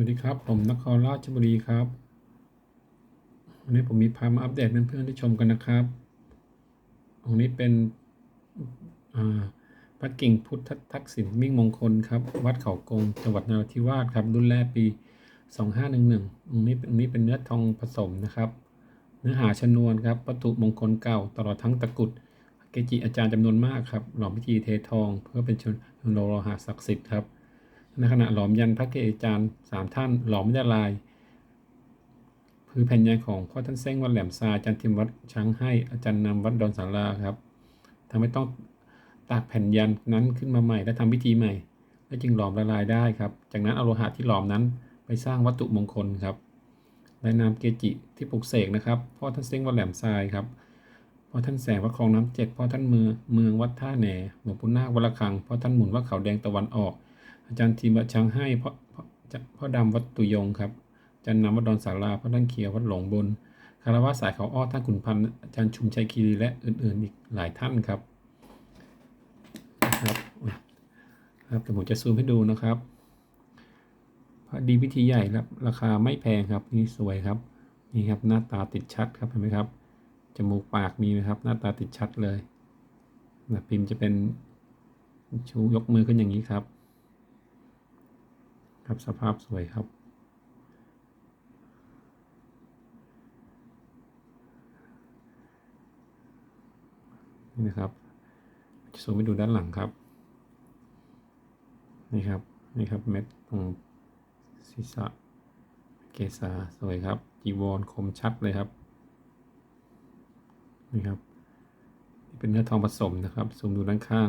วัสดีครับ ผมนครราชบุรีครับ วันนี้ผมมีพามาอัปเดตเพื่อนๆได้ชมกันนะครับตรงนี้เป็นพระกิ่งพุทธทักษิณมิ่งมงคลครับ วัดเขากงจังหวัดนราธิวาสครับ รุ่นแรกปี 2511ตรงนี้ตรงนี้เป็นเนื้อทองผสมนะครับ เนื้อหาชนวนครับวัตถุมงคลเก่าตลอดทั้งตะกุดเกจิอาจารย์จำนวนมากครับหล่อมพิธีเททอง เพื่อเป็นชนโลหะศักดิ์สิทธิ์ครับ ในขณะหลอมยันพระเกจิอาจารย์สามท่านหลอมไม่ได้ลายคือแผ่นยันของพ่อท่านเซ้งวัดแหลมซาอาจารย์ทิมวัดช้างให้อาจารย์นำวัดดอนสาราครับทำให้ต้องตากแผ่นยันนั้นขึ้นมาใหม่และทำพิธีใหม่ และจึงหลอมละลายได้ครับ จากนั้นเอาโลหะที่หลอมนั้นไปสร้างวัตถุมงคลครับและนามเกจิที่ปลุกเสกนะครับพ่อท่านเซ้งวัดแหลมทรายครับพ่อท่านแสงวัดคลองน้ำเจ็ดพ่อท่านเมืองเมืองวัดท่าแหน่หลวงปู่นาควัดระฆังพ่อท่านหมุนวัดเขาแดงตะวันออก อาจารย์ทีมวัดช้างให้พ่อพ่อจะพ่อดำวัดตุยงครับอาจารย์นำวัดดอนสาราพ่อท่านเขียววัดหลงบนคารวะสายเขาอ้อท่านขุนพันธ์อาจารย์ชุมชัยคีรีและอื่นๆอีกหลายท่านครับนะครับครับเดี๋ยวผมจะซูมให้ดูนะครับพระดีพิธีใหญ่ครับ ราคาไม่แพงครับนี่สวยครับนี่ครับหน้าตาติดชัดครับเห็นไหมครับจมูกปากมีไหมครับ หน้าตาติดชัดเลยแบบพิมพ์จะเป็นชูยกมือขึ้นอย่างนี้ครับ ครับสภาพสวยครับ นี่นะครับ จะซูมไปดูด้านหลังครับ นี่ครับ นี่ครับเม็ดตรงศีรษะเกษาสวยครับ จีวรคมชัดเลยครับ นี่ครับนี่เป็นเนื้อทองผสมนะครับ ซูมดูด้านข้าง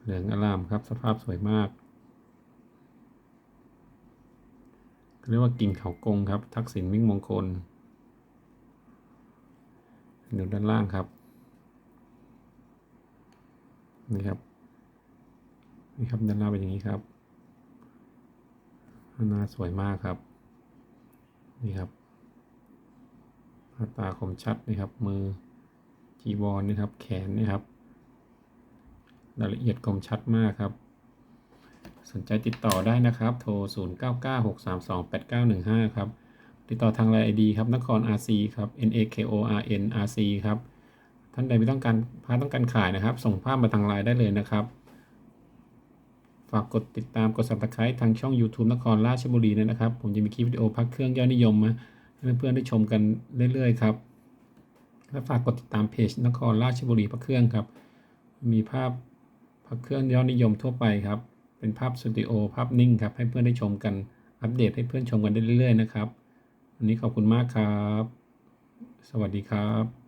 เหลืองอลามครับ สภาพสวยมาก เรียกว่ากิ่งเขากงครับ ทักษิณมิ่งมงคลดูด้านล่างครับนี่ครับนี่ครับด้านล่างเป็นอย่างนี้ครับหน้าสวยมากครับ นี่ครับหน้าตาคมชัดนี่ครับ มือจีวรนี่ครับ แขนนี่ครับรายละเอียดคมชัดมากครับ สนใจติดต่อได้นะครับ โทร 0996328915 ครับ ติดต่อทางไลน์ไอดีครับ นคร RC ครับ N A K O R N R C ครับ ท่านใดไม่ต้องการพาต้องการขายนะครับ ส่งภาพมาทางไลน์ได้เลยนะครับ ฝากกดติดตามกด subscribe ทางช่อง YouTube นครราชบุรีนะครับ ผมจะมีคลิปวิดีโอพักเครื่องยอดนิยมมาให้เพื่อนๆได้ชมกันเรื่อยๆครับ และฝากกดติดตามเพจนครราชบุรีพักเครื่องครับ มีภาพพักเครื่องยอดนิยมทั่วไปครับ เป็นภาพสตูดิโอภาพนิ่งครับ ให้เพื่อนได้ชมกันอัปเดตให้เพื่อนชมกันได้เรื่อยๆนะครับ วันนี้ขอบคุณมากครับ สวัสดีครับ